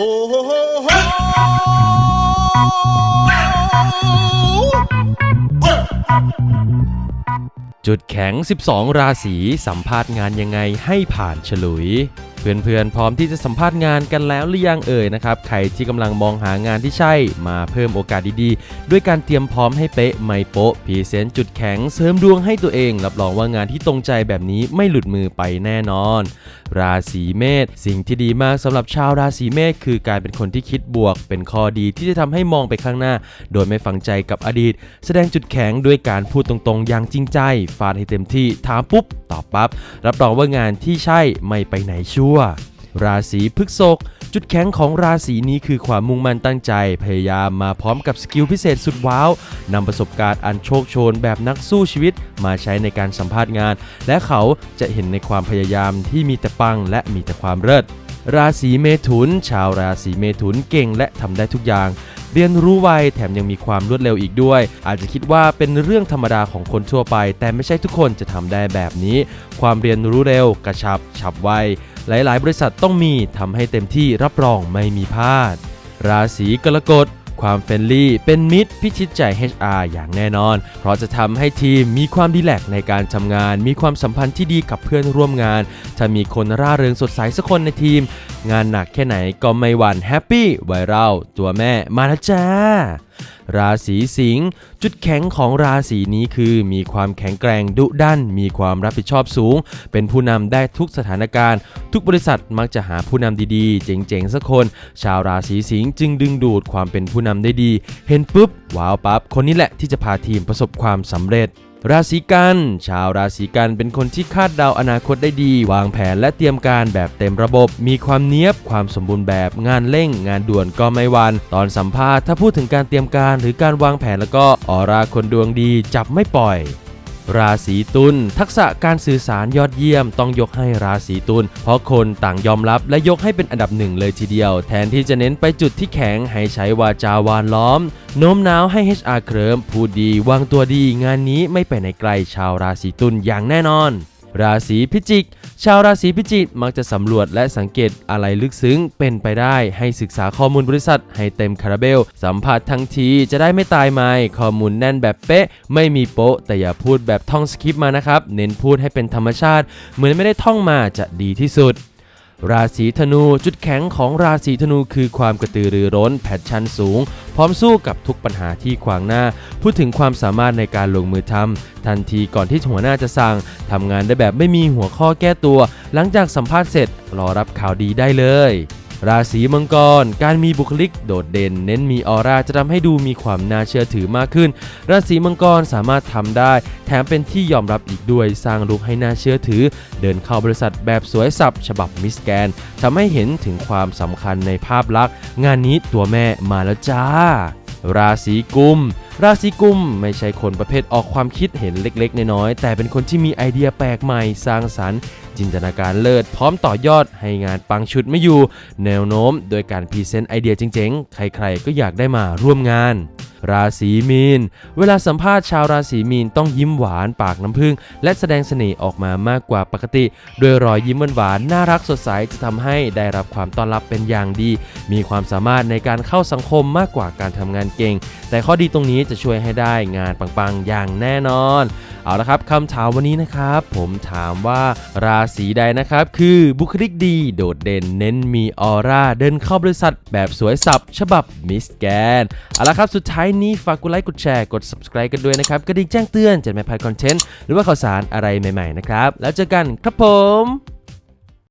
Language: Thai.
โฮโฮโฮโฮจุดแข็ง 12 ราศีสัมภาษณ์งานยังไงให้ผ่านฉลุย เพื่อนๆ พร้อมที่จะสัมภาษณ์งานกันแล้วหรือยังเอ่ยนะครับ ใครที่กำลังมองหางานที่ใช่ มาเพิ่มโอกาสดีๆ ด้วยการเตรียมพร้อมให้เป๊ะไม่โป๊ะพรีเซนต์จุดแข็งเสริมดวงให้ตัวเอง รับรองว่างานที่ตรงใจแบบนี้ไม่หลุดมือไปแน่นอน ราศีเมษสิ่งที่ดีมากสำหรับชาวราศีเมษคือการเป็นคนที่คิดบวก เป็นข้อดีที่จะทำให้มองไปข้างหน้า โดยไม่ฝังใจกับอดีต แสดงจุดแข็งด้วยการพูดตรงๆ อย่างจริงใจฟาดให้เต็มที่ถามปุ๊บตอบปั๊บรับรองว่างานที่ใช่ไม่ไปไหนชั่วราศีพฤษภจุดแข็งของราศีนี้คือความมุ่งมั่นตั้งใจ พยายามมาพร้อมกับสกิลพิเศษสุดว้าวนำประสบการณ์อันโชคโชนแบบนักสู้ชีวิต มาใช้ในการสัมภาษณ์งาน และเขาจะเห็นในความพยายามที่มีแต่ปังและมีแต่ความเลิศราศีเมถุน ชาวราศีเมถุนเก่งและทำได้ทุกอย่าง เรียนรู้ไวแถมยังมีความรวดเร็วอีกด้วย อาจจะคิดว่าเป็นเรื่องธรรมดาของคนทั่วไป แต่ไม่ใช่ทุกคนจะทำได้แบบนี้ ความเรียนรู้เร็ว กระชับ ฉับไว หลาย ๆ บริษัทต้องมีทำให้เต็มที่รับรองไม่มีพลาด ราศีกรกฎความเฟรนลี่เป็นมิตรพิชิตใจ HR อย่างแน่นอน เพราะจะทำให้ทีมมีความดีแลกในการทำงาน มีความสัมพันธ์ที่ดีกับเพื่อนร่วมงาน ถ้ามีคนร่าเริงสดใสสักคนในทีมงานหนักแค่ไหนก็ไม่หวั่นแฮปปี้ไวรัลตัวแม่มาแล้วจ้า ราศีสิงห์จุดแข็งของราศีนี้คือ มีความแข็งแกร่งดุดัน มีความรับผิดชอบสูง เป็นผู้นำได้ทุกสถานการณ์ ทุกบริษัทมักจะหาผู้นำดีๆ เจ๋งๆสักคน ชาวราศีสิงห์จึงดึงดูดความเป็นผู้นำได้ดี เห็นปุ๊บว้าวปั๊บคนนี้แหละที่จะพาทีมประสบความสำเร็จ ราศีกัน ชาวราศีกันเป็นคนที่คาดเดาอนาคตได้ดี วางแผนและเตรียมการแบบเต็มระบบ มีความเนี้ยบ ความสมบูรณ์แบบ งานเร่ง งานด่วนก็ไม่วัน ตอนสัมภาษณ์ถ้าพูดถึงการเตรียมการหรือการวางแผนแล้วก็ออราคนดวงดีจับไม่ปล่อย ราศีตุลทักษะการสื่อสารยอดเยี่ยมต้องยกให้ราศีตุลเพราะคนต่างยอมรับและยกให้เป็นอันดับหนึ่งเลยทีเดียว แทนที่จะเน้นไปจุดที่แข็งให้ใช้วาจาวานล้อม โน้มน้าวให้ HR เคลิมพูดดี วางตัวดี งานนี้ไม่ไปไหนไกลชาวราศีตุลอย่างแน่นอน ราศีพิจิก ชาวราศีพิจิกมักจะสำรวจและสังเกตอะไรลึกซึ้งเป็นไปได้ ให้ศึกษาข้อมูลบริษัทให้เต็มคาราเบล สัมผัสทั้งทีจะได้ไม่ตายไม่ข้อมูลแน่นแบบเป๊ะ ไม่มีโป๊ะ แต่อย่าพูดแบบท่องสคริปต์มานะครับ เน้นพูดให้เป็นธรรมชาติ เหมือนไม่ได้ท่องมาจะดีที่สุดราศีธนูจุดแข็งของราศีธนูคือความกระตือรือร้น แพชชั่นสูง พร้อมสู้กับทุกปัญหาที่ขวางหน้า พูดถึงความสามารถในการลงมือทำทันทีก่อนที่หัวหน้าจะสั่งทำงานได้แบบไม่มีหัวข้อแก้ตัว หลังจากสัมภาษณ์เสร็จรอรับข่าวดีได้เลย ราศีมังกร การมีบุคลิกโดดเด่น เน้นมีออร่าจะทำให้ดูมีความน่าเชื่อถือมากขึ้น ราศีมังกรสามารถทำได้ แถมเป็นที่ยอมรับอีกด้วยสร้างลุคให้น่าเชื่อถือ เดินเข้าบริษัทแบบสวยสับฉบับมิสแกนทำให้เห็นถึงความสำคัญในภาพลักษณ์ งานนี้ตัวแม่มาแล้วจ้า ราศีกุมราศีกุมไม่ใช่คนประเภทออกความคิดเห็นเล็กๆ น้อยๆแต่เป็นคนที่มีไอเดียแปลกใหม่สร้างสรรค์ จินตนาการเลิศพร้อมต่อยอดให้งานปังชุดไม่อยู่ แนวโน้มโดยการพรีเซนต์ไอเดียเจ๋งๆ ใครๆก็อยากได้มาร่วมงานราศีมีน เวลาสัมภาษณ์ชาวราศีมีนต้องยิ้มหวานปากน้ำผึ้งและแสดงเสน่ห์ออกมามากกว่าปกติ โดยรอยยิ้มหวานน่ารักสดใสจะทำให้ได้รับความต้อนรับเป็นอย่างดี มีความสามารถในการเข้าสังคมมากกว่าการทำงานเก่ง แต่ข้อดีตรงนี้จะช่วยให้ได้งานปังๆอย่างแน่นอน เอาละครับคำถามวันนี้นะครับ ผมถามว่าราศีใดนะครับ คือบุคลิกดีโดดเด่นเน้นมีออร่าเดินเข้าบริษัทแบบสวยสับฉบับมิสแกนเอาละครับสุดท้ายนี้ฝากกดไลค์กดแชร์กด subscribe กันด้วยนะครับกระดิ่งแจ้งเตือนจะไม่พลาดคอนเทนต์หรือว่าข่าวสารอะไรใหม่ๆนะครับ แล้วเจอกันครับผม